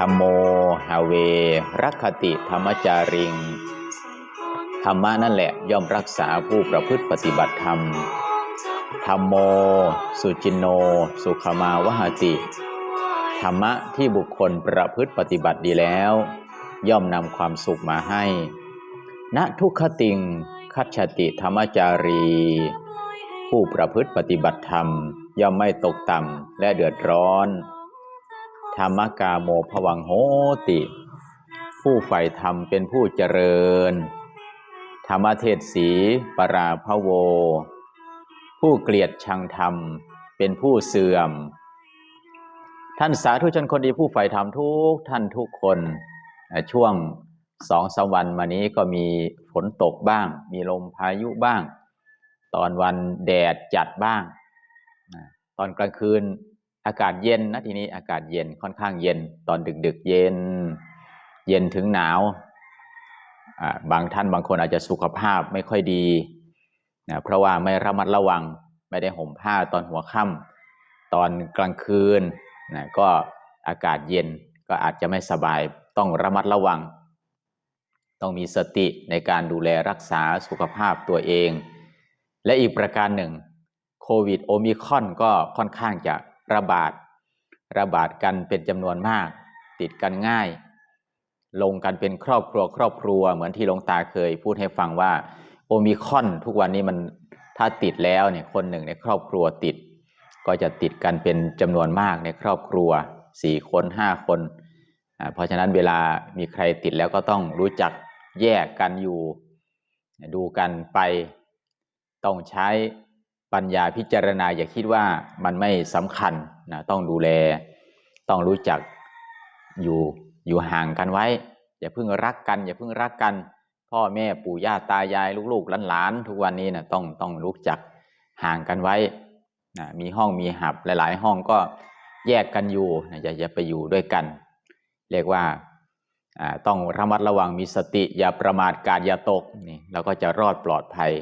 ธรรมโมหาเว รักขติธรรมจาริง ธรรมะนั่นแหละย่อมรักษาผู้ประพฤติปฏิบัติธรรม ธรรมโม สุจินโน สุขมาวหติ ธรรมะที่บุคคลประพฤติปฏิบัติดีแล้ว ย่อมนำความสุขมาให้ ณทุกขติง คัจฉติธรรมจารี ผู้ประพฤติปฏิบัติธรรม ย่อมไม่ตกต่ำและเดือดร้อน ธรรมกาโมภวังโหติ ผู้ใฝ่ธรรมเป็นผู้เจริญ ธรรมเทศสีปราภโว ผู้เกลียดชังธรรมเป็นผู้เสื่อม ท่านสาธุชนคนดีผู้ใฝ่ธรรมทุกท่านทุกคนช่วงสองสามวันมานี้ก็มีฝนตกบ้าง มีลมพายุบ้าง ตอนวันแดดจัดบ้าง ตอนกลางคืน อากาศเย็นนะทีนี้อากาศเย็นค่อนข้างเย็น ตอนดึกๆเย็น เย็นถึงหนาวบางท่านบางคนอาจจะสุขภาพไม่ค่อยดีนะเพราะว่าไม่ระมัดระวังไม่ได้ห่มผ้าตอนหัวค่ำตอนกลางคืนนะก็อากาศเย็นก็อาจจะไม่สบายต้องระมัดระวัง ต้องมีสติในการดูแลรักษาสุขภาพตัวเอง และอีกประการหนึ่งโควิดโอมิคอนก็ค่อนข้างจะ ระบาด ระบาดกันเป็นจำนวนมาก ติดกันง่าย ลงกันเป็นครอบครัวครอบครัว เหมือนที่หลวงตาเคยพูดให้ฟังว่า โอมิคอนทุกวันนี้มันถ้าติดแล้วเนี่ยคนหนึ่งในครอบครัวติด ก็จะติดกันเป็นจำนวนมากในครอบครัวสี่คนห้าคนเพราะฉะนั้นเวลามีใครติดแล้วก็ต้องรู้จักแยกกันอยู่ ดูกันไปต้องใช้ ปัญญาพิจารณาอย่าคิดว่ามันไม่สำคัญนะต้องดูแล ต้องรู้จักอยู่อยู่ห่างกันไว้ อย่าเพิ่งรักกัน อย่าเพิ่งรักกัน พ่อแม่ปู่ย่าตายายลูกๆหลานๆทุกวันนี้นะต้องต้องรู้จักห่างกันไว้นะมีห้องมีหับหลาย ๆ ห้องก็แยกกันอยู่นะอย่าอย่าไปอยู่ด้วยกัน เรียกว่าต้องระมัดระวังมีสติ อย่าประมาทกาดอย่าตกนี่เราก็จะรอดปลอดภัย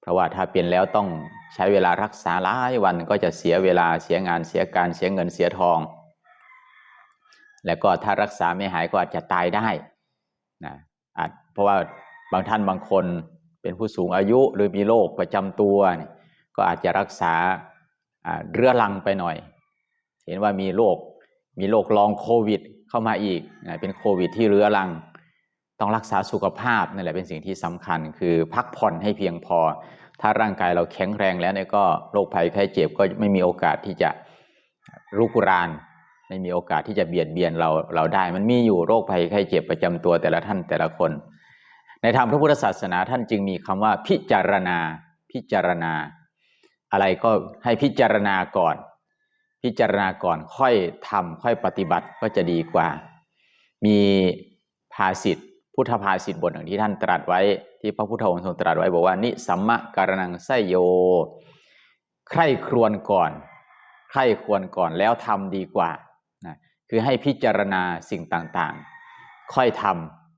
เพราะว่าถ้าเป็นแล้วต้อง ใช้เวลารักษาหลายวันก็จะเสียเวลาเสียงานเสียการเสียเงินเสียทอง แล้วก็ถ้ารักษาไม่หายก็อาจจะตายได้นะอาจเพราะว่าบางท่านบางคนเป็นผู้สูงอายุหรือมีโรคประจำตัว ก็อาจจะรักษาเรื้อรังไปหน่อย เห็นว่ามีโรคมีโรคลองโควิดเข้ามาอีกนะเป็นโควิดที่เรื้อรัง ต้องรักษาสุขภาพนั่นแหละเป็นสิ่งที่สำคัญ คือพักผ่อนให้เพียงพอ ถ้าร่างกายเราแข็งแรงแล้วเนี่ยก็โรคภัยไข้เจ็บก็ไม่มีโอกาสที่จะรุกรานไม่มีโอกาสที่จะเบียดเบียนเราเราได้ มันมีอยู่โรคภัยไข้เจ็บประจำตัวแต่ละท่านแต่ละคน ในทางพระพุทธศาสนาท่านจึงมีคำว่าพิจารณา พิจารณา อะไรก็ให้พิจารณาก่อน พิจารณาก่อนค่อยทำค่อยปฏิบัติก็จะดีกว่า มีภาษิตพุทธภาษิตบทหนึ่งที่ท่านตรัสไว้ ที่พระพุทธองค์ทรงตรัสไว้บอกว่านิสัมมะการนังไสโย ใคร่ครวญก่อน ใคร่ควรก่อนแล้วทำดีกว่านะคือให้พิจารณาสิ่งต่างๆ ค่อยท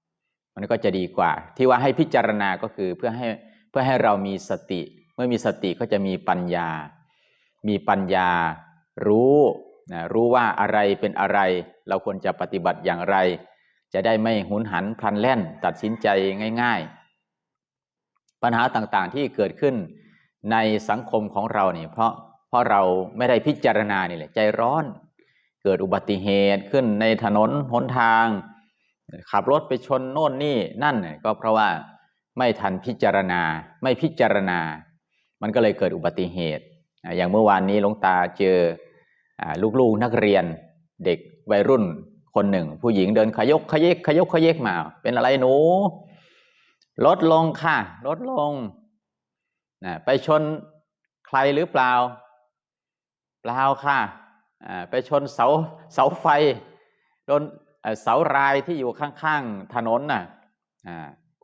ำมันก็จะดีกว่า ที่ว่าให้พิจารณาก็คือเพื่อให้เพื่อให้เรามีสติ เมื่อมีสติก็จะมีปัญญา มีปัญญารู้นะรู้ว่าอะไรเป็นอะไร เราควรจะปฏิบัติอย่างไร จะได้ไม่หุนหันพลันแล่น ตัดสินใจง่าย ๆ ปัญหาต่างๆที่เกิดขึ้นในสังคมของเราเนี่ยเพราะเพราะเราไม่ได้พิจารณานี่แหละใจร้อน เกิดอุบัติเหตุขึ้นในถนนหนทาง ขับรถไปชนโน่นนี่นั่นก็เพราะว่าไม่ทันพิจารณาไม่พิจารณา มันก็เลยเกิดอุบัติเหตุ อย่างเมื่อวานนี้หลวงตาเจอลูกๆนักเรียนเด็กวัยรุ่นคนหนึ่ง ผู้หญิงเดินขยกขยกขยกขยกมา เป็นอะไรหนู ลดลงค่ะ ลดลงนะไปชนใครหรือเปล่า เปล่าค่ะไปชนเสาเสาไฟโดนเสารายที่อยู่ข้างๆถนนน่ะ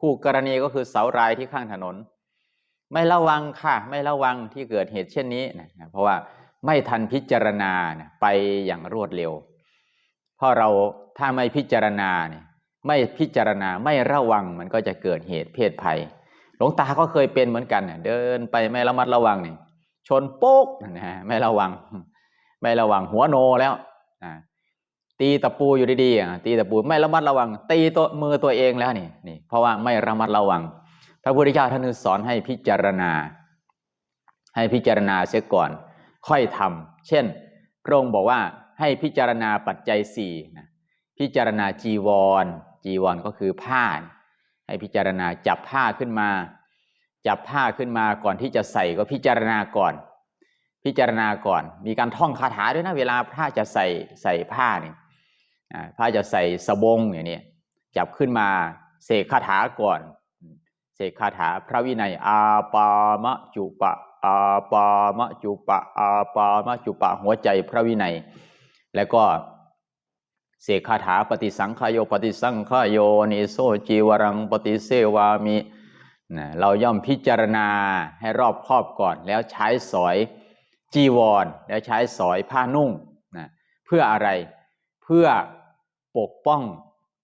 คู่กรณีก็คือเสารายที่ข้างถนน ไม่ระวังค่ะ ไม่ระวังที่เกิดเหตุเช่นนี้นะเพราะว่าไม่ทันพิจารณาไปอย่างรวดเร็ว เพราะเราถ้าไม่พิจารณาเนี่ย ไม่พิจารณาไม่ระวังมันก็จะเกิดเหตุเพศภัย หลวงตาก็เคยเป็นเหมือนกันเดินไปไม่ระมัดระวังนี่ชนโป๊กนะฮะไม่ระวัง ไม่ระวังหัวโนแล้วตีตะปูอยู่ดีๆตีตะปูไม่ระมัดระวัง ตีตัวมือตัวเองแล้วนี่นี่ เพราะว่าไม่ระมัดระวัง พระพุทธเจ้าท่านสอนให้พิจารณา ให้พิจารณาเสียก่อน ค่อยทำเช่น พระองค์บอกว่าให้พิจารณาปัจจัยสี่นะพิจารณาจีวร จีวรก็คือผ้า ให้พิจารณาจับผ้าขึ้นมา จับผ้าขึ้นมาก่อนที่จะใส่ก็พิจารณาก่อน พิจารณาก่อน มีการท่องคาถาด้วยนะเวลาผ้าจะใส่ใส่ผ้าเนี่ยผ้าจะใส่สบงอย่างนี้จับขึ้นมาเสกคาถาก่อนเสกคาถาพระวินัยอาปามะจุปะอาปามะจุปะอาปามะจุปะหัวใจพระวินัย แล้วก็ เสกคาถาปฏิสังขายโยปฏิสังขายโยนิโซจีวรังปฏิเสวามินะเราย่อมพิจารณาให้รอบครอบก่อน แล้วใช้สอยจีวร แล้วใช้สอยผ้านุ่งนะเพื่ออะไรเพื่อปกป้อง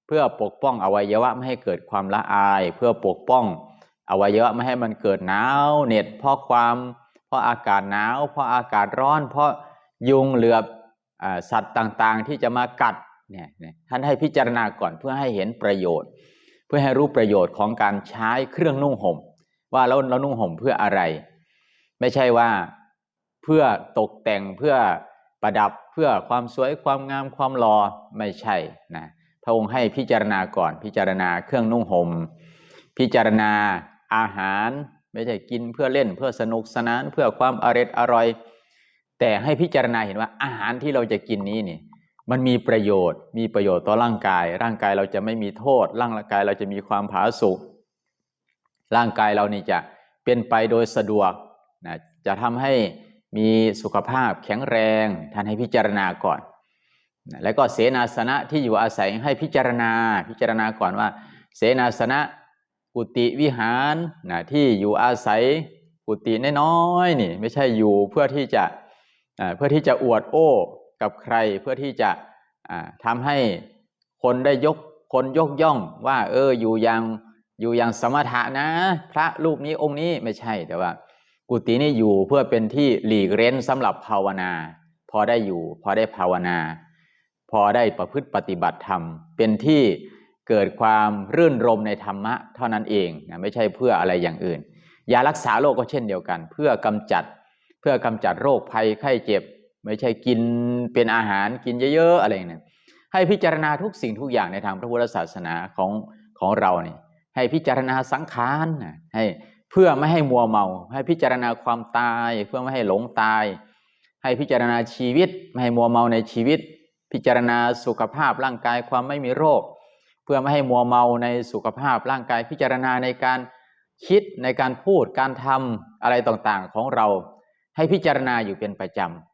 เพื่อปกป้องอวัยวะไม่ให้เกิดความละอาย เพื่อปกป้องอวัยวะไม่ให้มันเกิดหนาวเหน็ดเพราะความเพราะอากาศหนาว เพราะอากาศร้อน เพราะยุงเหลือบสัตว์ต่างๆ ที่จะมากัด เนี่ยท่านให้พิจารณาก่อนเพื่อให้เห็นประโยชน์ เพื่อให้รู้ประโยชน์ของการใช้เครื่องนุ่งห่ม ว่าเราเรานุ่งห่มเพื่ออะไร ไม่ใช่ว่าเพื่อตกแต่งเพื่อประดับเพื่อความสวยความงามความหล่อไม่ใช่นะพระองค์ให้พิจารณาก่อนพิจารณาเครื่องนุ่งห่มพิจารณาอาหาร ไม่ใช่กินเพื่อเล่นเพื่อสนุกสนานเพื่อความอร็ดอร่อย แต่ให้พิจารณาเห็นว่าอาหารที่เราจะกินนี้นี่ มันมีประโยชน์ มีประโยชน์ต่อร่างกาย ร่างกายเราจะไม่มีโทษ ร่างกายเราจะมีความผาสุกร่างกายเรานี่จะเป็นไปโดยสะดวกนะจะทำให้มีสุขภาพแข็งแรง ท่านให้พิจารณาก่อนนะแล้วก็เสนาสนะที่อยู่อาศัยให้พิจารณา พิจารณาก่อนว่า เสนาสนะกุฏิวิหารนะที่อยู่อาศัยกุฏิน้อยๆนี่ ไม่ใช่อยู่เพื่อที่จะเพื่อที่จะอวดโอ้ กับใครเพื่อที่จะอ่าทำให้คนได้ยกคนยกย่องว่า เอออยู่อย่างอยู่อย่างสมถะนะ พระรูปนี้องค์นี้ไม่ใช่แต่ว่า กุฏินี่อยู่เพื่อเป็นที่หลีกเร้นสำหรับภาวนา พอได้อยู่ พอได้ภาวนา พอได้ประพฤติปฏิบัติธรรม เป็นที่เกิดความรื่นรมในธรรมะเท่านั้นเองนะไม่ใช่เพื่ออะไรอย่างอื่นยารักษาโรคก็เช่นเดียวกัน เพื่อกำจัดเพื่อกำจัดโรคภัยไข้เจ็บ ไม่ใช่กินเป็นอาหารกินเยอะๆอะไรเนี่ยให้พิจารณาทุกสิ่งทุกอย่างในทางพระพุทธศาสนาของของเราเนี่ยให้พิจารณาสังขารนะให้เพื่อไม่ให้มัวเมา ให้พิจารณาความตายเพื่อไม่ให้หลงตาย ให้พิจารณาชีวิตไม่ให้มัวเมาในชีวิต พิจารณาสุขภาพร่างกายความไม่มีโรค เพื่อไม่ให้มัวเมาในสุขภาพร่างกายพิจารณาในการคิดในการพูดการทำอะไรต่างๆของเรา ให้พิจารณาอยู่เป็นประจำ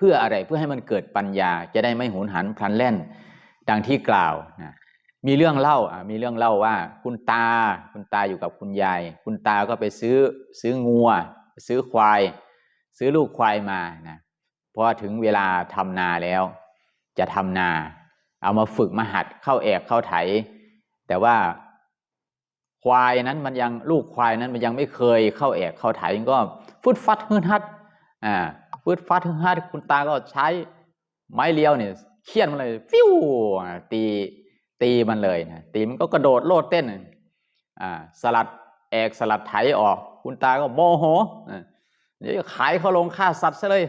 พื่ออะไรเพื่อให้มันเกิดปัญญาจะได้ไม่หุนหันพลันแล่น ดังที่กล่าวนะมีเรื่องเล่าอะมีเรื่องเล่าว่า คุณตาคุณตาอยู่กับคุณยาย คุณตาก็ไปซื้อซื้องัว ซื้อควาย ซื้อลูกควายมานะพอถึงเวลาทำนาแล้ว จะทำนา เอามาฝึกมาหัดเข้าแอกเข้าไถ แต่ว่าควายนั้นมันยังลูกควายนั้นมันยังไม่เคยเข้าแอกเข้าไถก็ฟุดฟัดฮึนฮัดอ่า ฟุดฟัดฮึนฮัดคุณตาก็ใช้ไม้เลี้ยวเนี่ยเคี่ยนมันเลยฟิวตีตีมันเลยนะตีมันก็กระโดดโลดเต้นอ่าสลัดแอกสลัดไถออก คุณตาก็โมโหเดี๋ยวขายเขาลงฆ่าสัตว์ซะเลย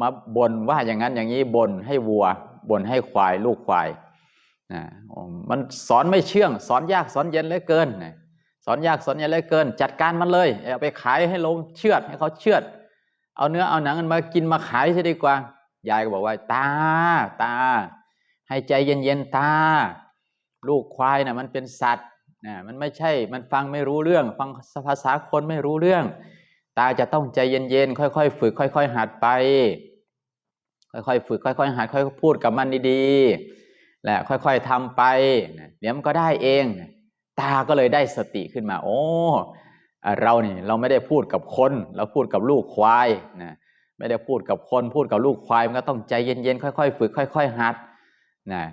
มาบ่นว่าอย่างนั้นอย่างนี้บ่นให้วัวบ่นให้ควายลูกควายนะมันสอนไม่เชื่อง สอนยากสอนเย็นเหลือเกินสอนยากสอนเย็นเหลือเกิน จัดการมันเลยเอาไปขายให้ลงเชือดให้เขาเชือด เอาเนื้อเอาหนังมันมากินมาขายซะดีกว่า ยายก็บอกว่า ตา ตา ให้ใจเย็นๆตา ลูกควายนะ่ะมันเป็นสัตว์นะมันไม่ใช่ มันฟังไม่รู้เรื่อง ฟังภาษาคนไม่รู้เรื่อง ตาจะต้องใจเย็นๆค่อยๆฝึก ค่อย ๆ หัดไป ค่อยๆฝึก ค่อยๆหัดค่อยๆพูดกับมันดีๆและค่อยๆทำไปเดี๋ยวมันก็ได้เอง ตาก็เลยได้สติขึ้นมา โอ้ เรานี่เราไม่ได้พูดกับคน เราพูดกับลูกควายนะไม่ได้พูดกับคนพูดกับลูกควายมันก็ต้องใจเย็นๆค่อยๆ ฝึกค่อย ๆ หัดนะ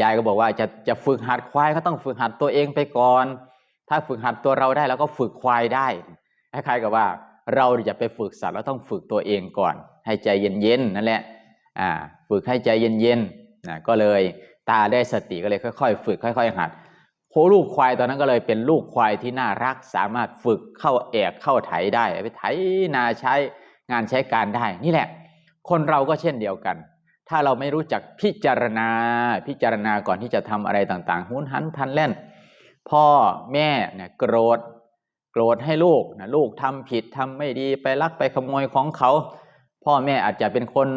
ยายก็บอกว่าจะจะฝึกหัดควายก็ต้องฝึกหัดตัวเองไปก่อน ถ้าฝึกหัดตัวเราได้แล้วก็ฝึกควายได้คล้ายๆกับว่าเราจะไปฝึกสัตว์เราต้องฝึกตัวเองก่อน ให้ใจเย็นๆนั่นแหละอ่าฝึกให้ใจเย็นๆนะก็เลยตาได้สติก็เลยค่อย ๆ ฝึกค่อย ๆ หัด โคลูกควายตอนนั้นก็เลยเป็นลูกควายที่น่ารัก สามารถฝึกเข้าแอกเข้าไถได้ไปไถนาใช้งานใช้การได้ นี่แหละ คนเราก็เช่นเดียวกัน ถ้าเราไม่รู้จักพิจารณาพิจารณาก่อนที่จะทำอะไรต่างๆหุนหันพันแล่น พ่อแม่เนี่ยโกรธโกรธให้ลูกนะลูกทำผิดทำไม่ดีไปลักไปขโมยของเขา พ่อแม่อาจจะเป็นคน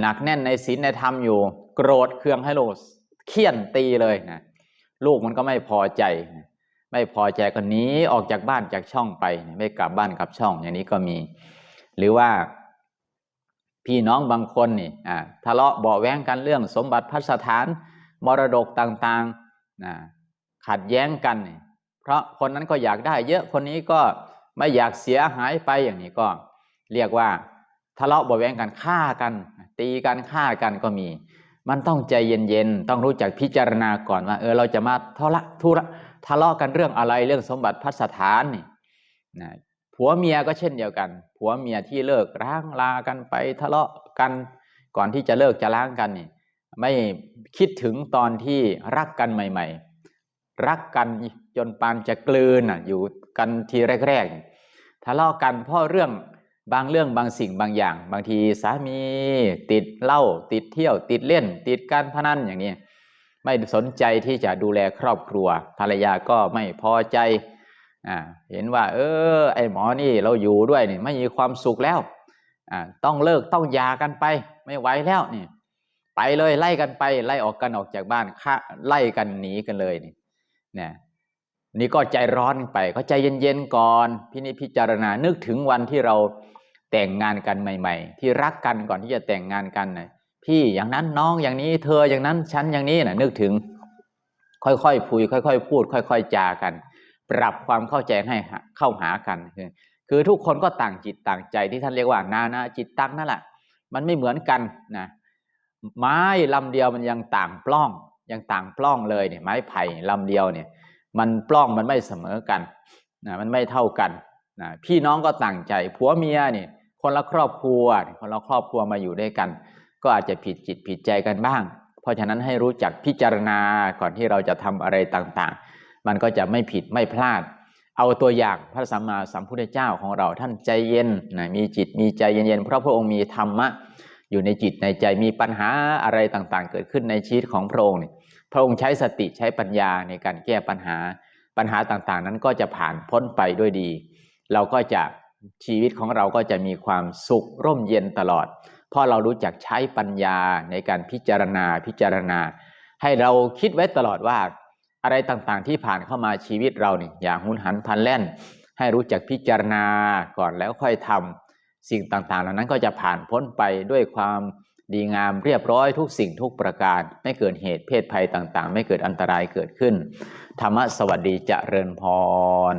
หนักแน่นในศีลในธรรมอยู่ โกรธเคืองให้ลูกเคี่ยนตีเลยนะ ลูกมันก็ไม่พอใจ ไม่พอใจก็หนีออกจากบ้านจากช่องไป ไม่กลับบ้านกลับช่อง อย่างนี้ก็มี หรือว่า พี่น้องบางคนนี่ทะเลาะเบาแว้งกันเรื่อง สมบัติพัสถาน มรดกต่างๆขัดแย้งกัน เพราะคนนั้นก็อยากได้เยอะคนนี้ก็ไม่อยากเสียหายไปอย่างนี้ก็เรียกว่าทะเลาะเบาแว้งกันฆ่ากัน ตีกันฆ่ากันก็มี มันต้องใจเย็นๆ ต้องรู้จักพิจารณาก่อนว่า เออเราจะมาทะเลาะทุระทะเลาะกันเรื่องอะไรเรื่องสมบัติพัสถานนี่นะผัวเมียก็เช่นเดียวกัน ผัวเมียที่เลิกร้างลากันไปทะเลาะกัน ก่อนที่จะเลิกจะล้างกันนี่ไม่คิดถึงตอนที่รักกันใหม่ ๆ รักกันจนปานจะกลืนอะอยู่กันทีแรกๆทะเลาะกันเพราะเรื่อง บางเรื่องบางสิ่งบางอย่าง บางทีสามีติดเหล้าติดเที่ยว ติดเล่น ติดการพนันอย่างนี้ ไม่สนใจที่จะดูแลครอบครัว ภรรยาก็ไม่พอใจอ่าเห็นว่า เออ ไอหมอนี่เราอยู่ด้วยนี่ไม่มีความสุขแล้วอ่าต้องเลิกต้องยากันไป ไม่ไหวแล้วนี่ไปเลยไล่กันไป ไล่ออกกันออกจากบ้านฆ่าไล่กันหนีกันเลยนี่เนี่ยนี่ก็ใจร้อนไปก็ใจเย็นๆก่อน พินิจพิจารณานึกถึงวันที่เรา แต่งงานกันใหม่ ๆ ที่รักกันก่อนที่จะแต่งงานกันนะพี่อย่างนั้นน้องอย่างนี้เธออย่างนั้นฉันอย่างนี้นะนึกถึง ค่อยๆพูดค่อย ๆ พูด ค่อย ๆ จากัน ปรับความเข้าใจให้เข้าหากันคือคือทุกคนก็ต่างจิตต่างใจที่ท่านเรียกว่านานาจิตตั้งนั่นแหละมันไม่เหมือนกันนะไม้ลำเดียวมันยังต่างปล้อง ยังต่างปล้องเลยเนี่ยไม้ไผ่ลำเดียวเนี่ย มันปล้องมันไม่เสมอกันนะมันไม่เท่ากันนะพี่น้องก็ต่างใจผัวเมียเนี่ย คนละครอบครัว คนละครอบครัวมาอยู่ด้วยกัน ก็อาจจะผิดจิตผิดใจกันบ้าง เพราะฉะนั้นให้รู้จักพิจารณาก่อนที่เราจะทำอะไรต่างๆ มันก็จะไม่ผิดไม่พลาด เอาตัวอย่างพระสัมมาสัมพุทธเจ้าของเราท่านใจเย็นนะมีจิตมีใจเย็นๆเพราะพระองค์มีธรรมะอยู่ในจิตในใจมีปัญหาอะไรต่างๆ เกิดขึ้นในชีวิตของพระองค์พระองค์ใช้สติใช้ปัญญาในการแก้ปัญหาปัญหาต่างๆ นั้นก็จะผ่านพ้นไปด้วยดี เราก็จะ ชีวิตของเราก็จะมีความสุขร่มเย็นตลอด เพราะเรารู้จักใช้ปัญญาในการพิจารณาพิจารณา ให้เราคิดไว้ตลอดว่า อะไรต่างๆที่ผ่านเข้ามาชีวิตเราเนี่ยอย่าหุนหันพันแล่น ให้รู้จักพิจารณาก่อนแล้วค่อยทำสิ่งต่างๆ เหล่านั้นก็จะผ่านพ้นไปด้วยความดีงามเรียบร้อยทุกสิ่งทุกประการ ไม่เกิดเหตุเพศภัยต่างๆ ไม่เกิดอันตรายเกิดขึ้นธรรมะสวัสดีเจริญพร